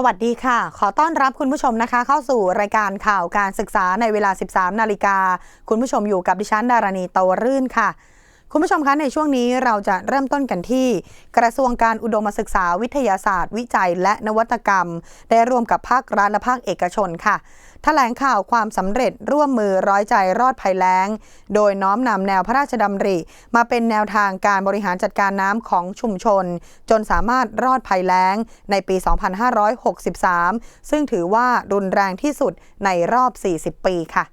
สวัสดีค่ะ ขอต้อนรับคุณผู้ชมนะคะ เข้าสู่รายการข่าวการศึกษาในเวลา 13 นาฬิกา คุณผู้ชมอยู่กับดิฉันดารณีโตรื่นค่ะ คุณผู้ชมคะในช่วงนี้เราจะเริ่มต้นกันที่ กระทรวงการอุดมศึกษาวิทยาศาสตร์ วิจัย และนวัตกรรม ได้ร่วมกับภาครัฐและภาคเอกชนค่ะแถลงข่าวความสำเร็จร่วมมือร้อยใจรอดภัยแล้ง โดยน้อมนำแนวพระราชดำริ มาเป็นแนวทางการบริหารจัดการน้ำของชุมชน จนสามารถรอดภัยแล้งในปี 2563 ซึ่งถือว่ารุนแรงที่สุดในรอบ 40 ปีค่ะ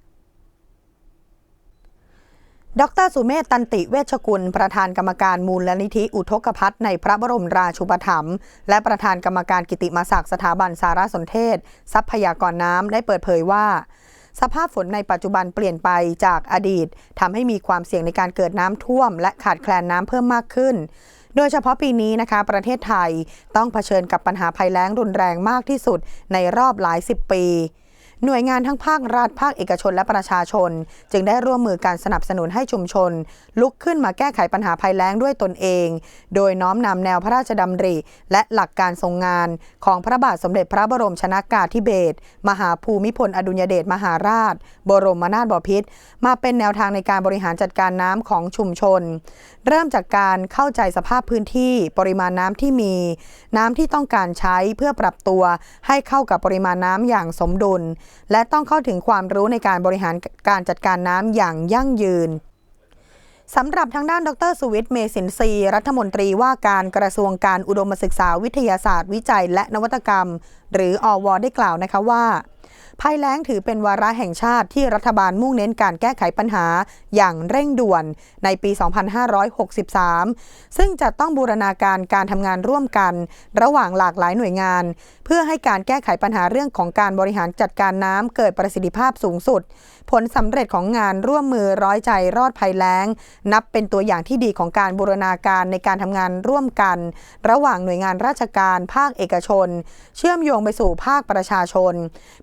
ดรสุเมธตันติเวชกุล ประธานกรรมการมูลลนิธิอุทกภัทในพระบรมราชูปถัมภ์และประธานกรรมการกิติมศักดิ์สถาบันสารสนเทศ ทรัพยากรน้ำได้เปิดเผยว่า สภาพฝนในปัจจุบันเปลี่ยนไปจากอดีตทำให้มีความเสี่ยงในการเกิดน้ำท่วม และขาดแคลนน้ำเพิ่มมากขึ้น โดยเฉพาะปีนี้นะคะ ประเทศไทยต้องเผชิญกับปัญหาภัยแล้งรุนแรงมากที่สุดในรอบหลายสิบปี หน่วยงานทั้งภาครัฐภาคเอกชนและประชาชน จึงได้ร่วมมือการสนับสนุนให้ชุมชน ลุกขึ้นมาแก้ไขปัญหาภัยแล้งด้วยตนเอง โดยน้อมนำแนวพระราชดำริ และหลักการทรงงาน ของพระบาทสมเด็จพระบรมชนากาธิเบศรมหาภูมิพลอดุลยเดชมหาราช บรมนาถบพิตรมาเป็นแนวทางในการบริหารจัดการน้ำของชุมชน เริ่มจากการเข้าใจสภาพพื้นที่ปริมาณน้ำที่มี น้ำที่ต้องการใช้เพื่อปรับตัวให้เข้ากับปริมาณน้ำอย่างสมดุลและต้องเข้าถึงความรู้ในการบริหารการจัดการน้ำอย่างยั่งยืนสำหรับทางด้านดรสุวิทย์เมสินทรีรัฐมนตรีว่าการกระทรวงการอุดมศึกษาวิทยาศาสตร์ วิจัย และนวัตกรรม หรืออวได้กล่าวนะคะว่า ภัยแล้งถือเป็นวาระแห่งชาติที่รัฐบาลมุ่งเน้นการแก้ไขปัญหาอย่างเร่งด่วนในปี 2563 ซึ่งจะต้องบูรณาการการทำงานร่วมกัน ระหว่างหลากหลายหน่วยงาน เพื่อให้การแก้ไขปัญหาเรื่องของการบริหารจัดการน้ำเกิดประสิทธิภาพสูงสุด ผลสำเร็จของงานร่วมมือร้อยใจรอดภัยแล้ง นับเป็นตัวอย่างที่ดีของการบูรณาการในการทำงานร่วมกัน ระหว่างหน่วยงานราชการภาคเอกชน เชื่อมโยงไปสู่ภาคประชาชน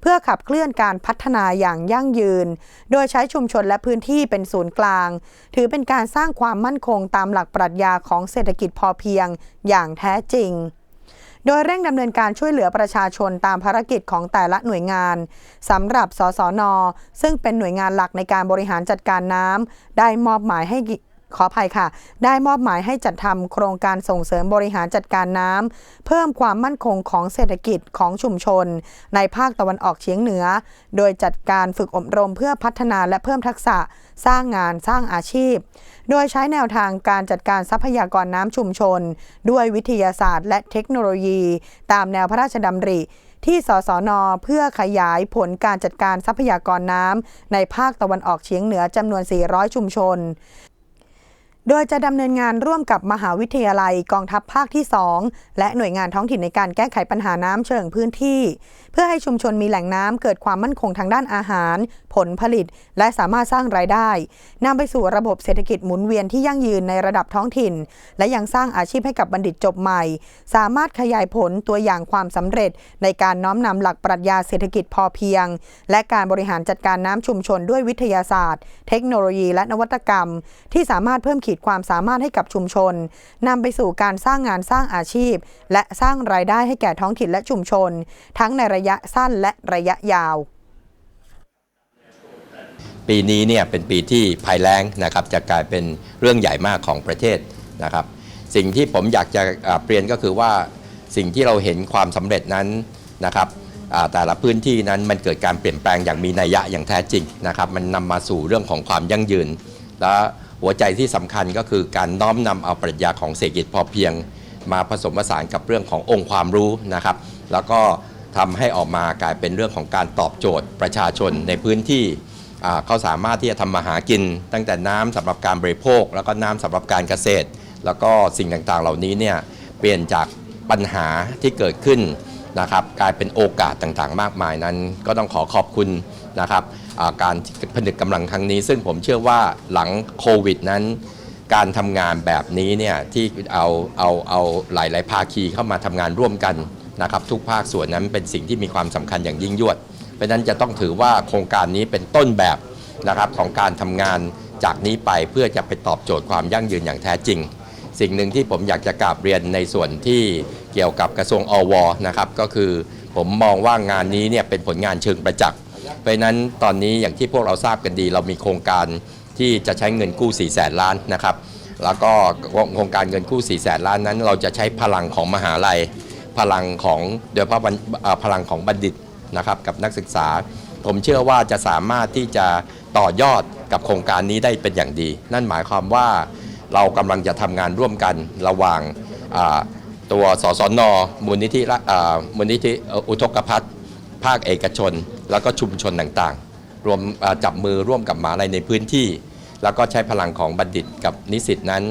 เพื่อขับเคลื่อนการพัฒนาอย่างยั่งยืน โดยใช้ชุมชนและพื้นที่เป็นศูนย์กลาง ถือเป็นการสร้างความมั่นคงตามหลักปรัชญาของเศรษฐกิจพอเพียงอย่างแท้จริงโดยเร่งดำเนินการช่วยเหลือประชาชนตามภารกิจของแต่ละหน่วยงานสำหรับสสน ซึ่งเป็นหน่วยงานหลักในการบริหารจัดการน้ำได้มอบหมายให้ ขออภัยค่ะ ได้มอบหมายให้จัดทำโครงการส่งเสริมบริหารจัดการน้ำเพิ่มความมั่นคงของเศรษฐกิจของชุมชน ในภาคตะวันออกเฉียงเหนือ โดยจัดการฝึกอบรมเพื่อพัฒนาและเพิ่มทักษะ สร้างงานสร้างอาชีพ โดยใช้แนวทางการจัดการทรัพยากรน้ำชุมชน ด้วยวิทยาศาสตร์ และเทคโนโลยี ตามแนวพระราชดำริที่สสน เพื่อขยายผลการจัดการทรัพยากรน้ำในภาคตะวันออกเฉียงเหนือจำนวน 400 ชุมชน โดยจะดำเนินงานร่วมกับมหาวิทยาลัยกองทัพภาคที่ 2 และหน่วยงานท้องถิ่นในการแก้ไขปัญหาน้ำเชิงพื้นที่ เพื่อให้ชุมชนมีแหล่งน้ำเกิดความมั่นคงทางด้านอาหาร ผลผลิต และสามารถสร้างรายได้นำไปสู่ระบบเศรษฐกิจหมุนเวียนที่ยั่งยืนในระดับท้องถิ่น และยังสร้างอาชีพให้กับบัณฑิตจบใหม่ สามารถขยายผลตัวอย่างความสำเร็จ ในการน้อมนำหลักปรัชญาเศรษฐกิจพอเพียง และการบริหารจัดการน้ำชุมชนด้วยวิทยาศาสตร์ เทคโนโลยี และนวัตกรรม ที่สามารถเพิ่มขีดความสามารถให้กับชุมชนนำไปสู่การสร้างงานสร้างอาชีพ และสร้างรายได้ให้แก่ท้องถิ่นและชุมชน ทั้งในระยะสั้นและระยะยาว ปีนี้เนี่ยเป็นปีที่ภัยแล้งนะครับจะกลายเป็นเรื่องใหญ่มากของประเทศนะครับ สิ่งที่ผมอยากจะเปลี่ยนก็คือว่าสิ่งที่เราเห็นความสำเร็จนั้นนะครับแต่ละพื้นที่นั้นมันเกิดการเปลี่ยนแปลงอย่างมีนัยยะอย่างแท้จริงนะครับ มันนำมาสู่เรื่องของความยั่งยืน และ หัวใจที่สำคัญก็คือการน้อมนำเอาปรัชญาของเศรษฐกิจพอเพียง มาผสมผสานกับเรื่องขององค์ความรู้นะครับ แล้วก็ทำให้ออกมากลายเป็นเรื่องของการตอบโจทย์ประชาชนในพื้นที่เขาสามารถที่จะทำมาหากิน ตั้งแต่น้ำสำหรับการบริโภค แล้วก็น้ำสำหรับการเกษตร แล้วก็สิ่งต่างๆ เหล่านี้เนี่ยเปลี่ยนจากปัญหาที่เกิดขึ้นนะครับกลายเป็นโอกาสต่างๆ มากมายนั้น ก็ต้องขอขอบคุณ นะครับการผนึกกำลังครั้งนี้ ซึ่งผมเชื่อว่าหลังโควิดนั้นการทำงานแบบนี้เนี่ยที่เอาเอาเอาหลายๆภาคีเข้ามาทำงานร่วมกันนะครับทุกภาคส่วนนั้นเป็นสิ่งที่มีความสำคัญอย่างยิ่งยวด เพราะฉะนั้นจะต้องถือว่าโครงการนี้เป็นต้นแบบนะครับของการทำงานจากนี้ไปเพื่อจะไปตอบโจทย์ความยั่งยืนอย่างแท้จริง สิ่งหนึ่งที่ผมอยากจะกราบเรียนในส่วนที่เกี่ยวกับกระทรวงอวนะครับก็คือผมมองว่างานนี้เนี่ยเป็นผลงานเชิงประจักษ์ เพราะนั้นตอนนี้อย่างที่พวกเราทราบกันดี เรามีโครงการที่จะใช้เงินกู้4แสนล้านนะครับ แล้วก็โครงการเงินกู้4แสนล้านนั้น เราจะใช้พลังของมหาลัย พลังของโดยเฉพาะบัณเอ่อพลังของบัณฑิตนะครับกับนักศึกษา ผมเชื่อว่าจะสามารถที่จะต่อยอดกับโครงการนี้ได้เป็นอย่างดี นั่นหมายความว่าเรากำลังจะทำงานร่วมกันระหว่างตัวสสนมูลนิธิมูลนิธิอุทกภัทภาคเอกชน แล้วก็ชุมชนต่างๆ รวมจับมือร่วมกับหมหาลัยในพื้นที่ แล้วก็ใช้พลังของบัณฑิตกับนิสิตนั้น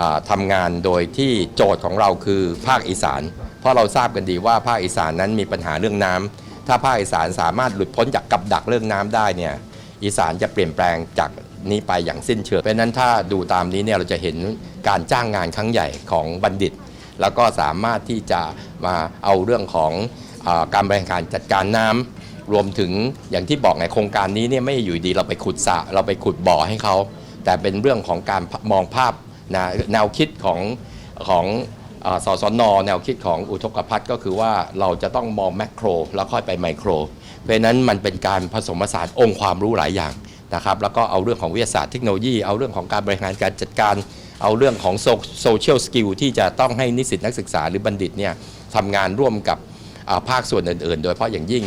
อ่าทำงานโดยที่โจทย์ของเราคือภาคอีสาน เพราะเราทราบกันดีว่าภาคอีสานนั้นมีปัญหาเรื่องน้ำถ้าภาคอีสานสามารถหลุดพ้นจากกับดักเรื่องน้ำได้เนี่ยอีสานจะเปลี่ยนแปลงจากนี้ไปอย่างสิ้นเชิงเพราะนั้นถ้าดูตามนี้เนี่ยเราจะเห็นการจ้างงานครั้งใหญ่ของบัณฑิต แล้วก็สามารถที่จะมาเอาเรื่องของอการบริหารการจัดการน้ำ รวมถึงอย่างที่บอกไงโครงการนี้เนี่ยไม่อยู่ดีเราไปขุดสระเราไปขุดบ่อให้เขา แต่เป็นเรื่องของการมองภาพนะแนวคิดของของอาสสนแนวคิดของอุทกภัทรก็คือว่าเราจะต้องมองแมกโคร แล้วค่อยไปไมโคร เพราะนั้นมันเป็นการผสมผสานองค์ความรู้หลายอย่างนะครับแล้วก็เอาเรื่องของวิทยาศาสตร์เทคโนโลยี เอาเรื่องของการบริหารการจัดการ เอาเรื่องของโซเชียลสกิลที่จะต้องให้นิสิตนักศึกษาหรือบัณฑิตเนี่ยทำงานร่วมกับภาคส่วนอื่นๆ โดยเฉพาะอย่างยิ่ง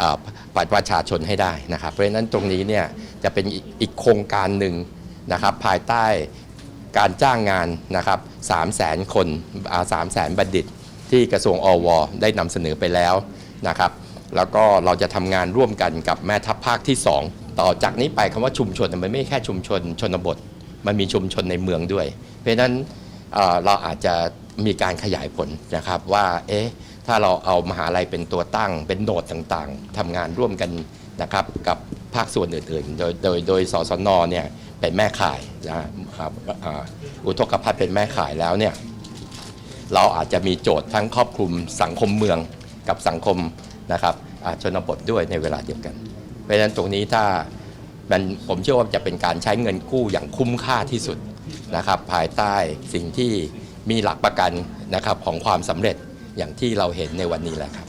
อ่าประชาชนให้ได้นะครับ เพราะฉะนั้นตรงนี้เนี่ยจะเป็นอีกอีกโครงการหนึ่งนะครับ ภายใต้การจ้างงานนะครับ3 0 0แสนคนสามแสนบัณฑิต ที่กระทรวงอว ได้นำเสนอไปแล้วนะครับ แล้วก็เราจะทำงานร่วมกันกับแม่ทัพภาคที่ 2 ต่อจากนี้ไปคำว่าชุมชนมันไม่แค่ชุมชนชนบท มันมีชุมชนในเมืองด้วย เพราะฉะนั้นเอ่อเราอาจจะมีการขยายผลนะครับว่าเอ๊ะ ถ้าเราเอามหาลัยเป็นตัวตั้ง เป็นโดดต่างๆทำงานร่วมกันนะครับกับภาคส่วนอื่นๆ โดยโดยโดยสสนเนี่ยเป็นแม่ข่ายนะครับอุทกภัทรเป็นแม่ข่ายแล้วเนี่ยเราอาจจะมีโจทย์ทั้งครอบคลุมสังคมเมืองกับสังคมนะครับชนบทด้วยในเวลาเดียวกัน เพราะฉะนั้นตรงนี้ถ้ามันผมเชื่อว่าจะเป็นการใช้เงินกู้อย่างคุ้มค่าที่สุดนะครับภายใต้สิ่งที่มีหลักประกันนะครับของความสำเร็จ อย่างที่เราเห็นในวันนี้แหละครับ